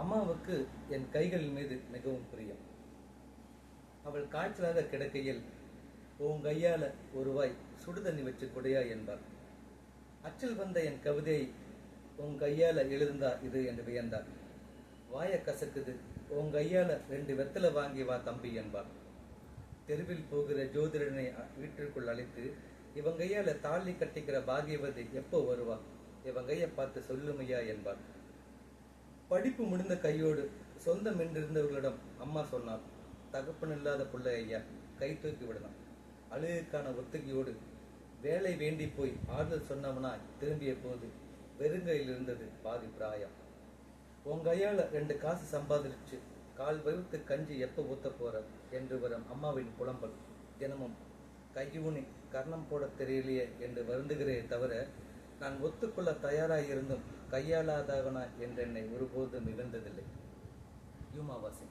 அம்மாவுக்கு என் கைகளின் மீது மிகவும் பிரியம். அவள் காய்ச்சலாக கிடக்கையில் உன் கையால ஒருவாய் சுடுதண்ணி வச்சு கொடையா? என்பார் அச்சில் வந்த என் கவிதையை உன் கையால எழுந்தா இது? என்று வியந்தார் வாய கசக்குது. உன் கையால ரெண்டு வெத்தலை வாங்கி வா தம்பி என்பார் தெருவில் போகிற ஜோதிடனை வீட்டிற்குள் அழைத்து இவன் கையால தாலி கட்டிக்கிற பாகியவதி எப்போ வருவா? இவன் கையை பார்த்து சொல்லுமையா? என்பார் படிப்பு முடிந்த கையோடு சொந்தம் என்றிருந்தவர்களிடம் அம்மா சொன்னார் தகப்பன் இல்லாத பிள்ளை ஐயா கை தூக்கி விடலாம். அழுகுக்கான ஒத்துகையோடு வேலை வேண்டி போய் ஆறுதல் சொன்னவனா திரும்பிய போது வெறுங்கையில் இருந்தது பாதி பிராயம். உன் கையால ரெண்டு காசு சம்பாதிச்சு கால் வகுத்து கஞ்சி எப்ப ஊத்த போற? என்று வரும் அம்மாவின் புலம்பல். தினமும் கையூனி கர்ணம் போட தெரியலையே என்று வருந்துகிறே தவிர நான் ஒத்துக்கொள்ள தயாராயிருந்தும் கையாளாதவனா என்றென்னை ஒருபோதும் இகழ்ந்ததில்லை யூமாவாசி